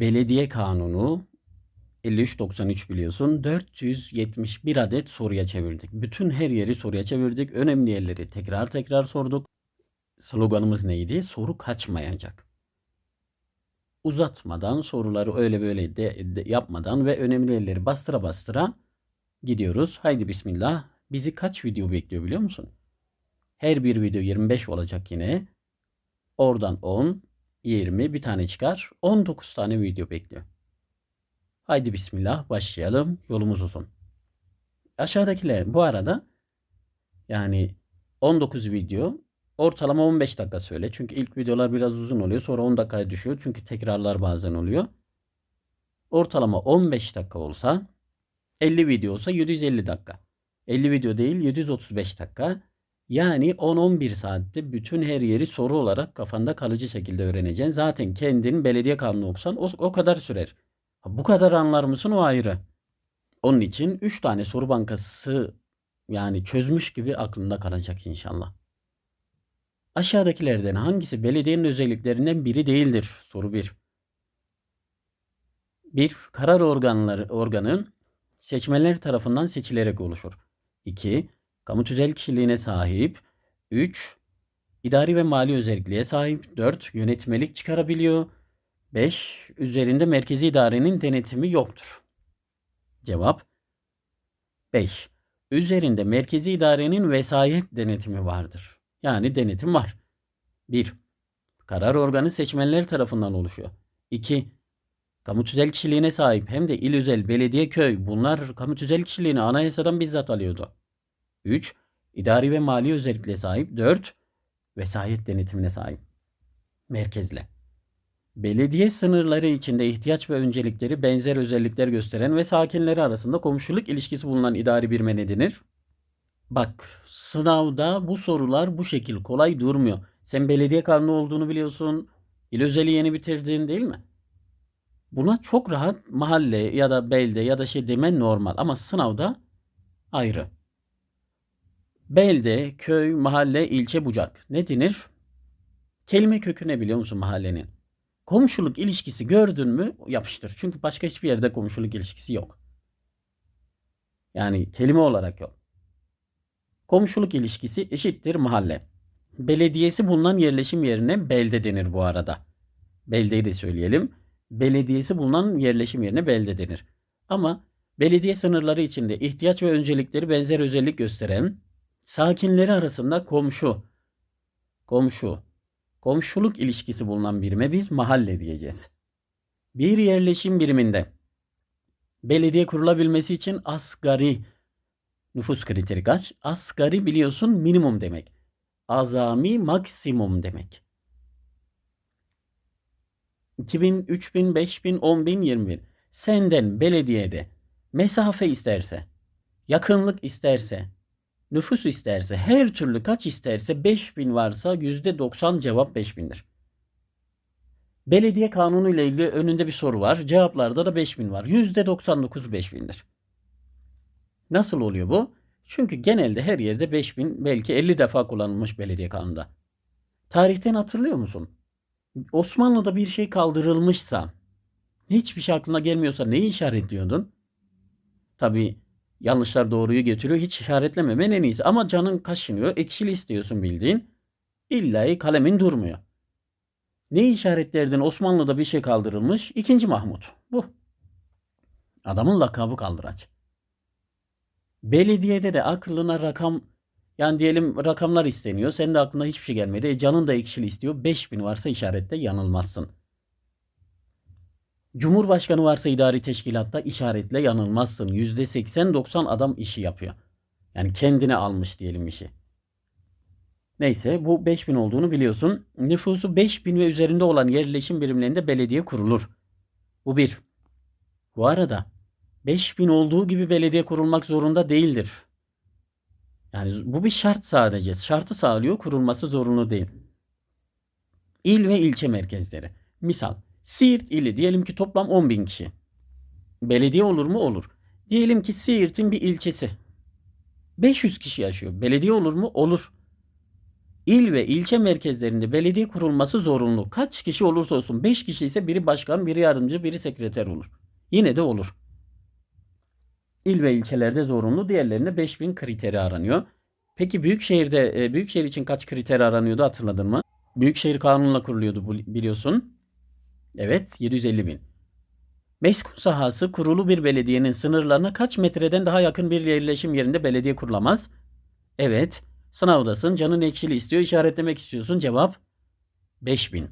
Belediye Kanunu 5393 biliyorsun. 471 adet soruya çevirdik. Bütün her yeri soruya çevirdik. Önemli yerleri tekrar tekrar sorduk. Sloganımız neydi? Soru kaçmayacak. Uzatmadan soruları öyle böyle de, de yapmadan ve önemli yerleri bastıra bastıra gidiyoruz. Haydi bismillah. Bizi kaç video bekliyor biliyor musun? Her bir video 25 olacak yine. Oradan 10, 20 bir tane çıkar. 19 tane video bekliyor. Haydi bismillah başlayalım. Yolumuz uzun. Aşağıdakiler bu arada yani 19 video ortalama 15 dakika söyle. Çünkü ilk videolar biraz uzun oluyor. Sonra 10 dakikaya düşüyor. Çünkü tekrarlar bazen oluyor. Ortalama 15 dakika olsa 50 video olsa 750 dakika. 50 video değil 735 dakika. Yani 10-11 saatte bütün her yeri soru olarak kafanda kalıcı şekilde öğreneceksin. Zaten kendin belediye kanunu okusan o, o kadar sürer. Bu kadar anlar mısın o ayrı. Onun için 3 tane soru bankası yani çözmüş gibi aklında kalacak inşallah. Aşağıdakilerden hangisi belediyenin özelliklerinden biri değildir? Soru 1. 1. Karar organları organın seçmenler tarafından seçilerek oluşur. 2. Kamu tüzel kişiliğine sahip. 3. İdari ve mali özelliğe sahip. 4. Yönetmelik çıkarabiliyor. 5. Üzerinde merkezi idarenin denetimi yoktur. Cevap 5. Üzerinde merkezi idarenin vesayet denetimi vardır. Yani denetim var. 1. Karar organı seçmenler tarafından oluşuyor. 2. Kamu tüzel kişiliğine sahip hem de il özel, belediye, köy bunlar kamu tüzel kişiliğini anayasadan bizzat alıyordu. 3. İdari ve mali özellikle sahip. 4. Vesayet denetimine sahip. Merkezle. Belediye sınırları içinde ihtiyaç ve öncelikleri benzer özellikler gösteren ve sakinleri arasında komşuluk ilişkisi bulunan idari birime ne denir? Bak sınavda bu sorular bu şekil kolay durmuyor. Sen belediye kanunu olduğunu biliyorsun. İl özeli yeni bitirdin değil mi? Buna çok rahat mahalle ya da belde ya da şey demen normal ama sınavda ayrı. Belde, köy, mahalle, ilçe, bucak. Ne denir? Kelime kökü ne biliyor musun mahallenin? Komşuluk ilişkisi gördün mü yapıştır. Çünkü başka hiçbir yerde komşuluk ilişkisi yok. Yani kelime olarak yok. Komşuluk ilişkisi eşittir mahalle. Belediyesi bulunan yerleşim yerine belde denir bu arada. Beldeyi de söyleyelim. Belediyesi bulunan yerleşim yerine belde denir. Ama belediye sınırları içinde ihtiyaç ve öncelikleri benzer özellik gösteren sakinleri arasında komşu, komşu, komşuluk ilişkisi bulunan birime biz mahalle diyeceğiz. Bir yerleşim biriminde belediye kurulabilmesi için asgari nüfus kriteri kaç? Asgari biliyorsun minimum demek. Azami maksimum demek. 2000, 3000, 5000, 10000, 20000. Senden belediyede mesafe isterse, yakınlık isterse, nüfus isterse, her türlü kaç isterse 5000 varsa %90 cevap 5000'dir. Belediye kanunu ile ilgili önünde bir soru var. Cevaplarda da 5000 var. %99 5000'dir. Nasıl oluyor bu? Çünkü genelde her yerde 5000 belki 50 defa kullanılmış belediye kanununda. Tarihten hatırlıyor musun? Osmanlı'da bir şey kaldırılmışsa, hiçbir şey aklına gelmiyorsa neyi işaretliyordun? Tabii yanlışlar doğruyu getiriyor. Hiç işaretlememen en iyisi. Ama canın kaşınıyor. Ekşili istiyorsun bildiğin. İlla kalemin durmuyor. Neyi işaretlerdin? Osmanlı'da bir şey kaldırılmış. İkinci Mahmut. Bu. Adamın lakabı kaldıraç. Belediyede de aklına rakam yani diyelim rakamlar isteniyor. Senin de aklına hiçbir şey gelmedi. E canın da ekşili istiyor. 5000 varsa işarette yanılmazsın. Cumhurbaşkanı varsa idari teşkilatta işaretle yanılmazsın. %80-90 adam işi yapıyor. Yani kendine almış diyelim işi. Neyse bu 5000 olduğunu biliyorsun. Nüfusu 5000 ve üzerinde olan yerleşim birimlerinde belediye kurulur. Bu bir. Bu arada 5000 olduğu gibi belediye kurulmak zorunda değildir. Yani bu bir şart sadece. Şartı sağlıyor, kurulması zorunlu değil. İl ve ilçe merkezleri. Misal Siirt ili diyelim ki toplam 10 bin kişi. Belediye olur mu? Olur. Diyelim ki Siirt'in bir ilçesi. 500 kişi yaşıyor. Belediye olur mu? Olur. İl ve ilçe merkezlerinde belediye kurulması zorunlu. Kaç kişi olursa olsun 5 kişi ise biri başkan, biri yardımcı, biri sekreter olur. Yine de olur. İl ve ilçelerde zorunlu. Diğerlerinde 5000 kriteri aranıyor. Peki büyükşehirde e, büyükşehir için kaç kriter aranıyordu hatırladın mı? Büyükşehir kanunla kuruluyordu biliyorsun. Evet 750 bin. Meskun sahası kurulu bir belediyenin sınırlarına kaç metreden daha yakın bir yerleşim yerinde belediye kurulamaz? Evet. Sınavdasın. Canın ekşili istiyor. işaretlemek istiyorsun. Cevap 5000.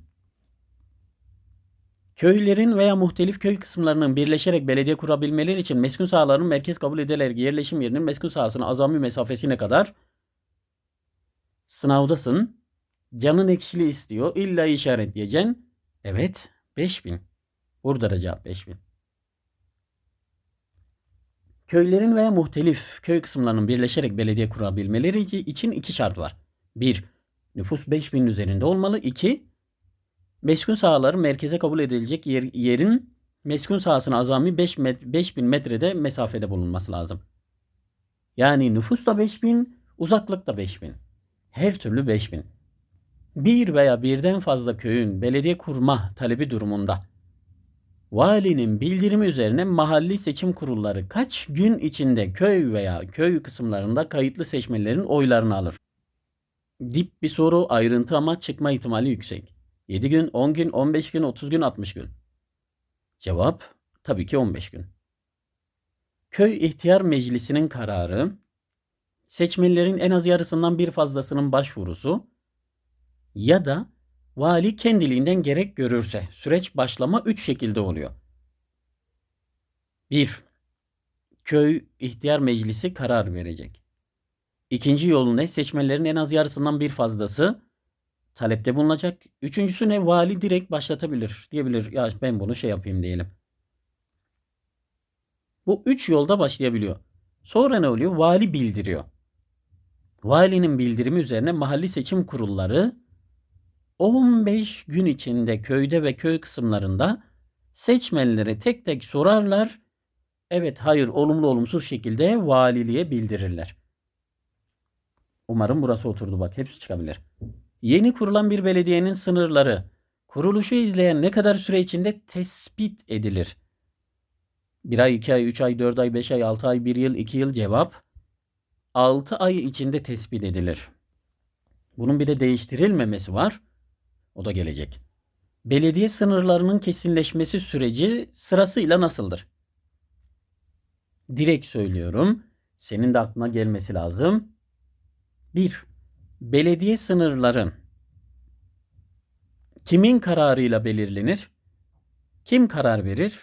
Köylerin veya muhtelif köy kısımlarının birleşerek belediye kurabilmeleri için meskun sahaların merkez kabul edilerek yerleşim yerinin meskun sahasının azami mesafesi ne kadar? Sınavdasın. Canın ekşili istiyor. İlla işaretleyeceksin. Evet. 5000. Burada da cevap 5000. Köylerin veya muhtelif köy kısımlarının birleşerek belediye kurabilmeleri için iki şart var. 1. Nüfus 5000 üzerinde olmalı. 2. Meskun sahaları merkeze kabul edilecek yer, yerin meskun sahasına azami 5 met, 5000 metrede mesafede bulunması lazım. Yani nüfus da 5000, uzaklık da 5000. Her türlü 5000. Bir veya birden fazla köyün belediye kurma talebi durumunda valinin bildirimi üzerine mahalli seçim kurulları kaç gün içinde köy veya köy kısımlarında kayıtlı seçmelerin oylarını alır? Dip bir soru ayrıntı ama çıkma ihtimali yüksek. 7 gün, 10 gün, 15 gün, 30 gün, 60 gün. Cevap tabii ki 15 gün. Köy ihtiyar meclisinin kararı, seçmelerin en az yarısından bir fazlasının başvurusu ya da vali kendiliğinden gerek görürse süreç başlama 3 şekilde oluyor. 1. Köy ihtiyar meclisi karar verecek. İkinci yol ne? Seçmelerin en az yarısından bir fazlası talepte bulunacak. Üçüncüsü ne? Vali direkt başlatabilir. Diyebilir ya ben bunu şey yapayım diyelim. Bu üç yolda başlayabiliyor. Sonra ne oluyor? Vali bildiriyor. Valinin bildirimi üzerine mahalli seçim kurulları 15 gün içinde köyde ve köy kısımlarında seçmenleri tek tek sorarlar. Evet, hayır, olumlu olumsuz şekilde valiliğe bildirirler. Umarım burası oturdu bak. Hepsi çıkabilir. Yeni kurulan bir belediyenin sınırları kuruluşu izleyen ne kadar süre içinde tespit edilir? 1 ay, 2 ay, 3 ay, 4 ay, 5 ay, 6 ay, 1 yıl, 2 yıl cevap 6 ay içinde tespit edilir. Bunun bir de değiştirilmemesi var. O da gelecek. Belediye sınırlarının kesinleşmesi süreci sırasıyla nasıldır? Direkt söylüyorum. Senin de aklına gelmesi lazım. 1. Belediye sınırların kimin kararıyla belirlenir? Kim karar verir?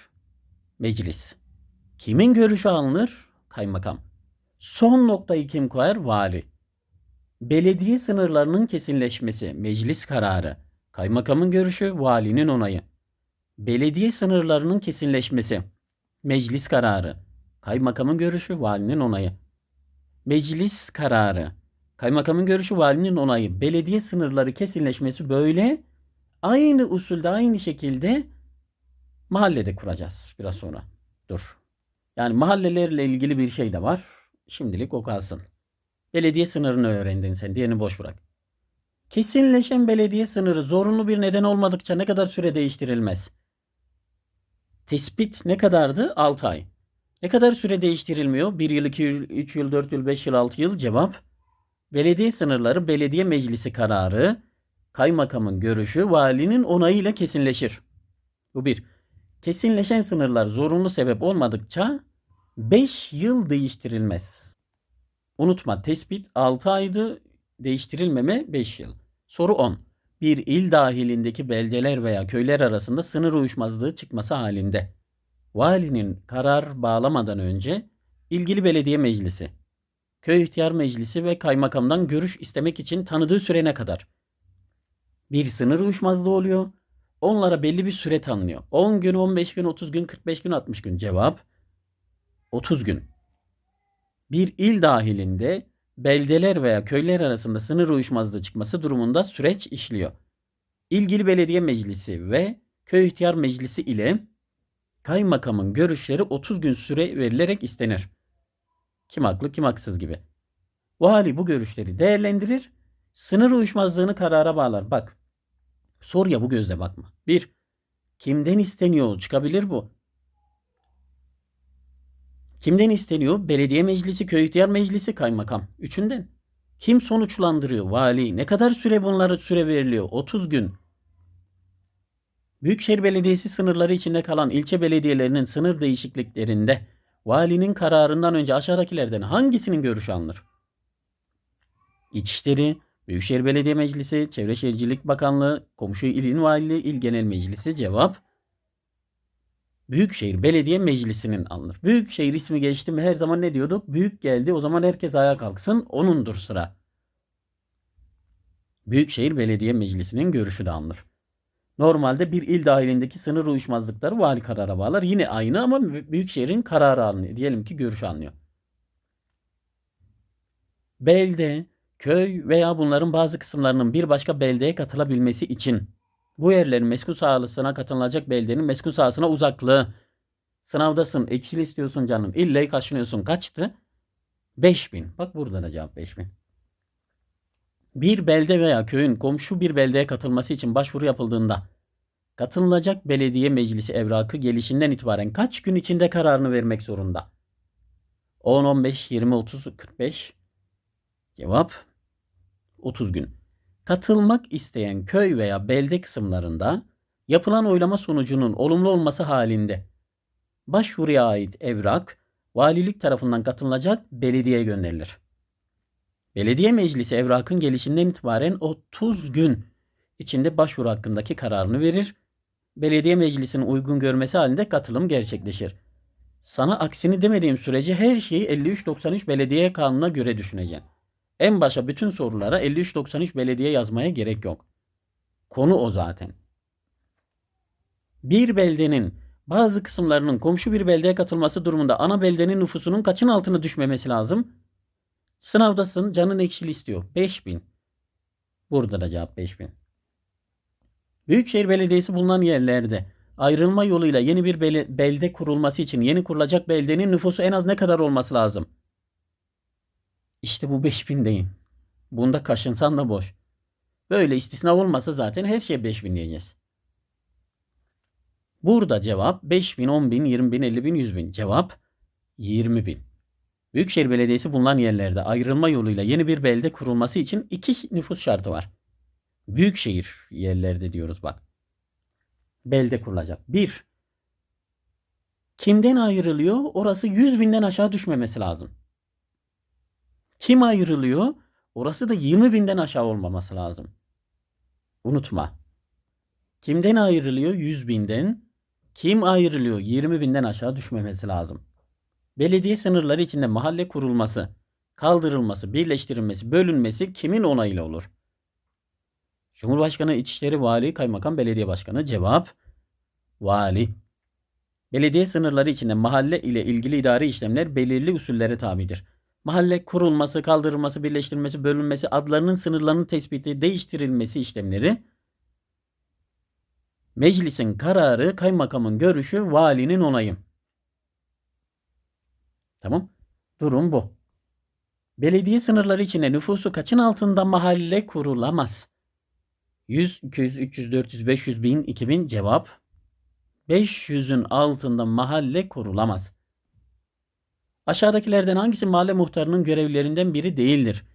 Meclis. Kimin görüşü alınır? Kaymakam. Son noktayı kim koyar? Vali. Belediye sınırlarının kesinleşmesi, meclis kararı, kaymakamın görüşü, valinin onayı. Belediye sınırlarının kesinleşmesi, meclis kararı, kaymakamın görüşü, valinin onayı. Meclis kararı, kaymakamın görüşü, valinin onayı. Belediye sınırları kesinleşmesi böyle aynı usulde, aynı şekilde mahallede kuracağız biraz sonra. Dur. Yani mahallelerle ilgili bir şey de var. Şimdilik o kalsın. Belediye sınırını öğrendin sen. Diğerini boş bırak. Kesinleşen belediye sınırı zorunlu bir neden olmadıkça ne kadar süre değiştirilmez? Tespit ne kadardı? 6 ay. Ne kadar süre değiştirilmiyor? 1 yıl, 2 yıl, 3 yıl, 4 yıl, 5 yıl, 6 yıl. Cevap. Belediye sınırları belediye meclisi kararı, kaymakamın görüşü, valinin onayıyla kesinleşir. Bu bir. Kesinleşen sınırlar zorunlu sebep olmadıkça 5 yıl değiştirilmez. Unutma tespit 6 aydı, değiştirilmeme 5 yıl. Soru 10. Bir il dahilindeki beldeler veya köyler arasında sınır uyuşmazlığı çıkması halinde valinin karar bağlamadan önce ilgili belediye meclisi, köy ihtiyar meclisi ve kaymakamdan görüş istemek için tanıdığı sürene kadar bir sınır uyuşmazlığı oluyor. Onlara belli bir süre tanınıyor. 10 gün, 15 gün, 30 gün, 45 gün, 60 gün. Cevap 30 gün. Bir il dahilinde beldeler veya köyler arasında sınır uyuşmazlığı çıkması durumunda süreç işliyor. İlgili belediye meclisi ve köy ihtiyar meclisi ile kaymakamın görüşleri 30 gün süre verilerek istenir. Kim haklı kim haksız gibi. Vali bu görüşleri değerlendirir. Sınır uyuşmazlığını karara bağlar. Bak. Soruya bu gözle bakma. 1. Kimden isteniyor? Çıkabilir bu. Kimden isteniyor? Belediye meclisi, köy ihtiyar meclisi, kaymakam. Üçünden. Kim sonuçlandırıyor? Vali. Ne kadar süre bunlara süre veriliyor? 30 gün. Büyükşehir Belediyesi sınırları içinde kalan ilçe belediyelerinin sınır değişikliklerinde valinin kararından önce aşağıdakilerden hangisinin görüşü alınır? İçişleri, Büyükşehir Belediye Meclisi, Çevre Şehircilik Bakanlığı, Komşu İlin Valiliği, İl Genel Meclisi cevap Büyükşehir Belediye Meclisi'nin alınır. Büyükşehir ismi geçti mi her zaman ne diyorduk? Büyük geldi o zaman herkes ayağa kalksın onundur sıra. Büyükşehir Belediye Meclisi'nin görüşü de alınır. Normalde bir il dahilindeki sınır uyuşmazlıkları vali karara bağlar. Yine aynı ama Büyükşehir'in kararı alınıyor. Diyelim ki görüşü alınıyor. Belde, köy veya bunların bazı kısımlarının bir başka beldeye katılabilmesi için bu yerlerin meskun sahasına katılacak beldenin meskun sahasına uzaklığı. Sınavdasın, eksil istiyorsun canım. İlle kaçınıyorsun. Kaçtı? 5000. Bak burada da cevap 5000. Bir belde veya köyün komşu bir beldeye katılması için başvuru yapıldığında katılacak belediye meclisi evrakı gelişinden itibaren kaç gün içinde kararını vermek zorunda? 10, 15, 20, 30, 45. Cevap 30 gün. Katılmak isteyen köy veya belde kısımlarında yapılan oylama sonucunun olumlu olması halinde başvuruya ait evrak valilik tarafından katılacak belediyeye gönderilir. Belediye meclisi evrakın gelişinden itibaren 30 gün içinde başvuru hakkındaki kararını verir. Belediye meclisinin uygun görmesi halinde katılım gerçekleşir. Sana aksini demediğim sürece her şeyi 5393 Belediye Kanunu'na göre düşüneceksin. En başa bütün sorulara 5393 belediye yazmaya gerek yok. Konu o zaten. Bir beldenin bazı kısımlarının komşu bir beldeye katılması durumunda ana beldenin nüfusunun kaçın altına düşmemesi lazım? Sınavdasın canın ekşili istiyor. 5000. Burada da cevap 5000. Büyükşehir Belediyesi bulunan yerlerde ayrılma yoluyla yeni bir belde kurulması için yeni kurulacak beldenin nüfusu en az ne kadar olması lazım? İşte bu 5000 değil. Bunda kaşınsan da boş. Böyle istisna olmasa zaten her şeye 5000 diyeceğiz. Burada cevap 5000, 10000, 20000, 50000, 100000. Cevap 20000. Büyükşehir Belediyesi bulunan yerlerde ayrılma yoluyla yeni bir belde kurulması için iki nüfus şartı var. Büyükşehir yerlerde diyoruz bak. Belde kurulacak. Bir, kimden ayrılıyor? Orası 100 binden aşağı düşmemesi lazım. Kim ayrılıyor? Orası da 20 binden aşağı olmaması lazım. Unutma. Kimden ayrılıyor? 100 binden. Kim ayrılıyor? 20 binden aşağı düşmemesi lazım. Belediye sınırları içinde mahalle kurulması, kaldırılması, birleştirilmesi, bölünmesi kimin onayıyla olur? Cumhurbaşkanı, İçişleri, Vali, Kaymakam, Belediye Başkanı. Cevap Vali. Belediye sınırları içinde mahalle ile ilgili idari işlemler belirli usullere tabidir mahalle kurulması, kaldırılması, birleştirilmesi, bölünmesi, adlarının sınırlarının tespiti, değiştirilmesi işlemleri meclisin kararı, kaymakamın görüşü, valinin onayı. Tamam. Durum bu. Belediye sınırları içinde nüfusu kaçın altında mahalle kurulamaz? 100, 200, 300, 400, 500, 1000, 2000 cevap. 500'ün altında mahalle kurulamaz. Aşağıdakilerden hangisi mahalle muhtarının görevlerinden biri değildir?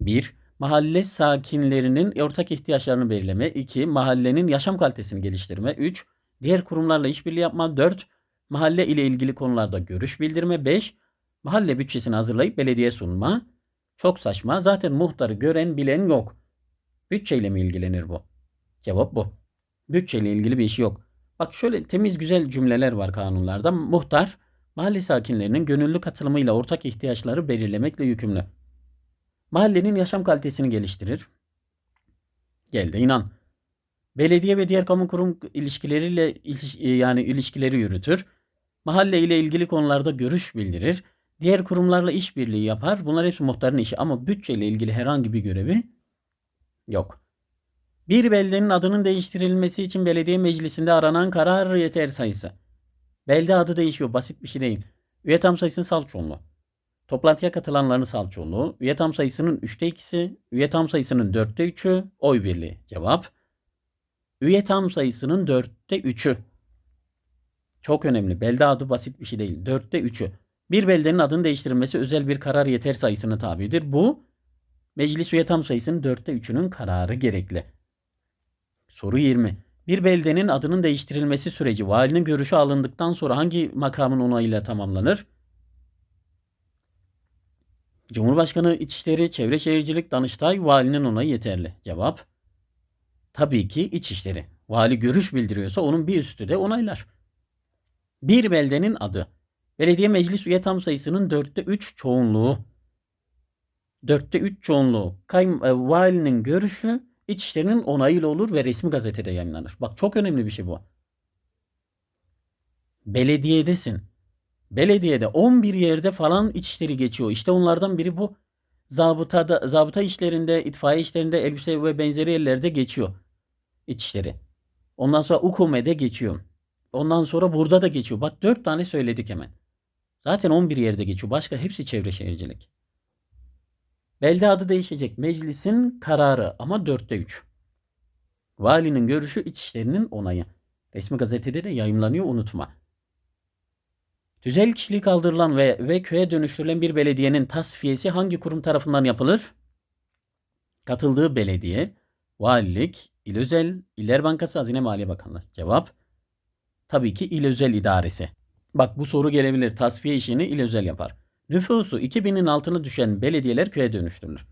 1. Mahalle sakinlerinin ortak ihtiyaçlarını belirleme. 2. Mahallenin yaşam kalitesini geliştirme. 3. Diğer kurumlarla işbirliği yapma. 4. Mahalle ile ilgili konularda görüş bildirme. 5. Mahalle bütçesini hazırlayıp belediye sunma. Çok saçma. Zaten muhtarı gören bilen yok. Bütçeyle mi ilgilenir bu? Cevap bu. Bütçeyle ilgili bir işi yok. Bak şöyle temiz güzel cümleler var kanunlarda. Muhtar mahalle sakinlerinin gönüllü katılımıyla ortak ihtiyaçları belirlemekle yükümlü. Mahallenin yaşam kalitesini geliştirir. Gel de inan. Belediye ve diğer kamu kurum ilişkileriyle e, yani ilişkileri yürütür. Mahalle ile ilgili konularda görüş bildirir. Diğer kurumlarla işbirliği yapar. Bunlar hepsi muhtarın işi ama bütçe ile ilgili herhangi bir görevi yok. Bir beldenin adının değiştirilmesi için belediye meclisinde aranan karar yeter sayısı. Belde adı değişiyor. Basit bir şey değil. Üye tam sayısının salt çoğunluğu. Toplantıya katılanların salçoluğu, üye tam sayısının 3'te 2'si, üye tam sayısının 4'te 3'ü, oy birliği. Cevap. Üye tam sayısının 4'te 3'ü. Çok önemli. Belde adı basit bir şey değil. 4'te 3'ü. Bir beldenin adını değiştirilmesi özel bir karar yeter sayısına tabidir. Bu meclis üye tam sayısının 4'te 3'ünün kararı gerekli. Soru 20. Bir beldenin adının değiştirilmesi süreci valinin görüşü alındıktan sonra hangi makamın onayıyla tamamlanır? Cumhurbaşkanı İçişleri, Çevre Şehircilik, Danıştay, valinin onayı yeterli. Cevap: Tabii ki İçişleri. Vali görüş bildiriyorsa onun bir üstü de onaylar. Bir beldenin adı. Belediye meclis üye tam sayısının dörtte üç çoğunluğu. Dörtte üç çoğunluğu. Kayım, e, valinin görüşü İçişlerinin onayıyla olur ve resmi gazetede yayınlanır. Bak çok önemli bir şey bu. Belediyedesin. Belediyede 11 yerde falan içişleri geçiyor. İşte onlardan biri bu. Zabıtada, zabıta işlerinde, itfaiye işlerinde, elbise ve benzeri yerlerde geçiyor. İçişleri. Ondan sonra UKUME'de geçiyor. Ondan sonra burada da geçiyor. Bak 4 tane söyledik hemen. Zaten 11 yerde geçiyor. Başka hepsi çevre şehircilik. Belde adı değişecek. Meclisin kararı ama dörtte üç. Valinin görüşü İçişleri'nin onayı. Resmi gazetede de yayımlanıyor unutma. Tüzel kişiliği kaldırılan ve, ve köye dönüştürülen bir belediyenin tasfiyesi hangi kurum tarafından yapılır? Katıldığı belediye, valilik, il özel, İller Bankası, Hazine Maliye Bakanlığı. Cevap, tabii ki il özel idaresi. Bak bu soru gelebilir. Tasfiye işini il özel yapar. Nüfusu 2000'in altına düşen belediyeler köye dönüştürülür.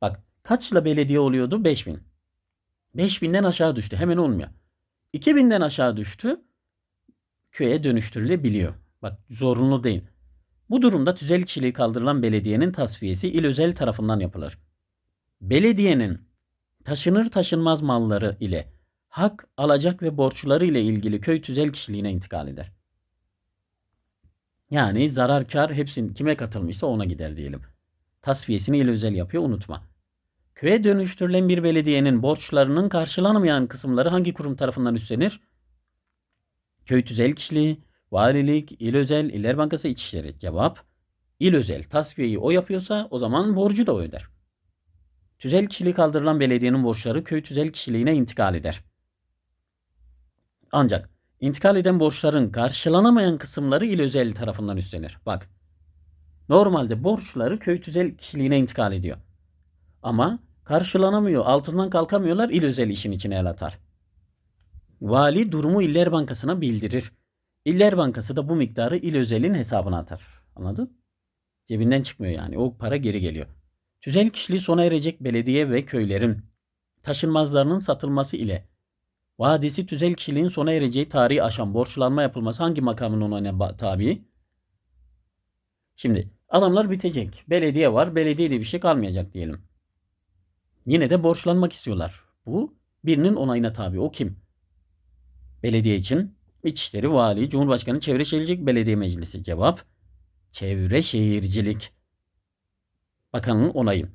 Bak kaçla belediye oluyordu? 5000. 5000'den aşağı düştü. Hemen olmuyor. 2000'den aşağı düştü. Köye dönüştürülebiliyor. Bak zorunlu değil. Bu durumda tüzel kişiliği kaldırılan belediyenin tasfiyesi il özel tarafından yapılır. Belediyenin taşınır taşınmaz malları ile hak, alacak ve borçları ile ilgili köy tüzel kişiliğine intikal eder. Yani zarar kar hepsinin kime katılmışsa ona gider diyelim. Tasfiyesini il özel yapıyor unutma. Köye dönüştürülen bir belediyenin borçlarının karşılanamayan kısımları hangi kurum tarafından üstlenir? Köy tüzel kişiliği, valilik, il özel, iller bankası, içişleri. Cevap, il özel. Tasfiyeyi o yapıyorsa o zaman borcu da o öder. Tüzel kişiliği kaldırılan belediyenin borçları köy tüzel kişiliğine intikal eder. Ancak İntikal eden borçların karşılanamayan kısımları il özel tarafından üstlenir. Bak. Normalde borçları köy tüzel kişiliğine intikal ediyor. Ama karşılanamıyor, altından kalkamıyorlar, il özel işin içine el atar. Vali durumu İller Bankası'na bildirir. İller Bankası da bu miktarı il özelin hesabına atar. Anladın? Cebinden çıkmıyor yani. O para geri geliyor. Tüzel kişiliği sona erecek belediye ve köylerin taşınmazlarının satılması ile vadesi tüzel kişiliğin sona ereceği tarihi aşan borçlanma yapılması hangi makamın onayına tabi? Şimdi adamlar bitecek. Belediye var. Belediyede bir şey kalmayacak diyelim. Yine de borçlanmak istiyorlar. Bu birinin onayına tabi. O kim? Belediye için İçişleri, Vali, Cumhurbaşkanı, Çevre Şehircilik Belediye Meclisi. Cevap Çevre Şehircilik. Bakanın onayı.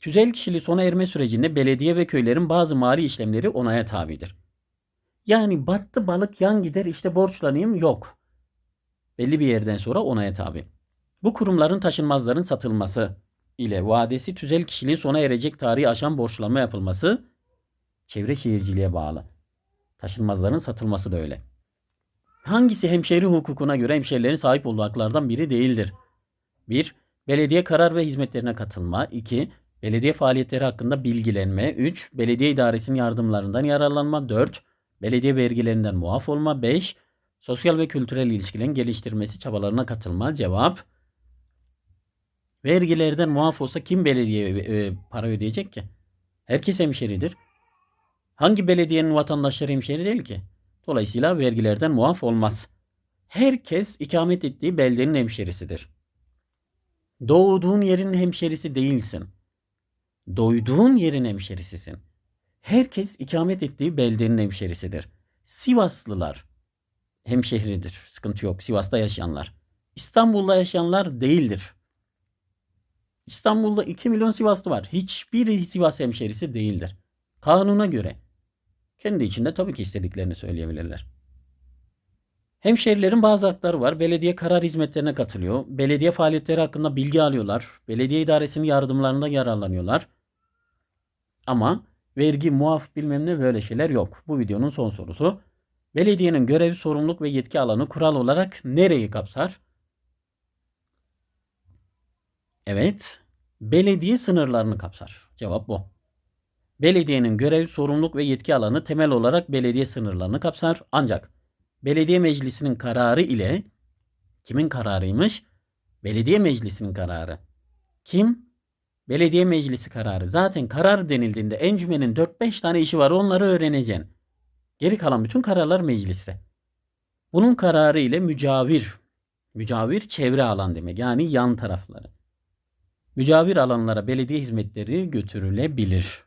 Tüzel kişiliği sona erme sürecinde belediye ve köylerin bazı mali işlemleri onaya tabidir. Yani battı balık yan gider işte borçlanayım yok. Belli bir yerden sonra onaya tabi. Bu kurumların taşınmazların satılması ile vadesi tüzel kişiliği sona erecek tarihi aşan borçlanma yapılması çevre şehirciliğe bağlı. Taşınmazların satılması da öyle. Hangisi hemşehri hukukuna göre hemşehrilerin sahip olduğu haklardan biri değildir? 1. Belediye karar ve hizmetlerine katılma. 2. Belediye faaliyetleri hakkında bilgilenme. 3. Belediye idaresinin yardımlarından yararlanma. 4. Belediye vergilerinden muaf olma. 5. Sosyal ve kültürel ilişkilerin geliştirmesi çabalarına katılma. Cevap. Vergilerden muaf olsa kim belediye e, para ödeyecek ki? Herkes hemşeridir. Hangi belediyenin vatandaşları hemşeri değil ki? Dolayısıyla vergilerden muaf olmaz. Herkes ikamet ettiği beldenin hemşerisidir. Doğduğun yerin hemşerisi değilsin. Doyduğun yerin hemşerisisin. Herkes ikamet ettiği beldenin hemşerisidir. Sivaslılar hemşehridir. Sıkıntı yok. Sivas'ta yaşayanlar. İstanbul'da yaşayanlar değildir. İstanbul'da 2 milyon Sivaslı var. Hiçbiri Sivas hemşerisi değildir. Kanuna göre. Kendi içinde tabii ki istediklerini söyleyebilirler. Hemşehrilerin bazı hakları var. Belediye karar hizmetlerine katılıyor. Belediye faaliyetleri hakkında bilgi alıyorlar. Belediye idaresinin yardımlarında yararlanıyorlar. Ama vergi, muaf bilmem ne böyle şeyler yok. Bu videonun son sorusu. Belediyenin görev, sorumluluk ve yetki alanı kural olarak nereyi kapsar? Evet, belediye sınırlarını kapsar. Cevap bu. Belediyenin görev, sorumluluk ve yetki alanı temel olarak belediye sınırlarını kapsar. Ancak belediye meclisinin kararı ile kimin kararıymış? Belediye meclisinin kararı. Kim? Belediye meclisi kararı. Zaten karar denildiğinde encümenin 4-5 tane işi var onları öğreneceksin. Geri kalan bütün kararlar mecliste. Bunun kararı ile mücavir. Mücavir çevre alan demek. Yani yan tarafları. Mücavir alanlara belediye hizmetleri götürülebilir.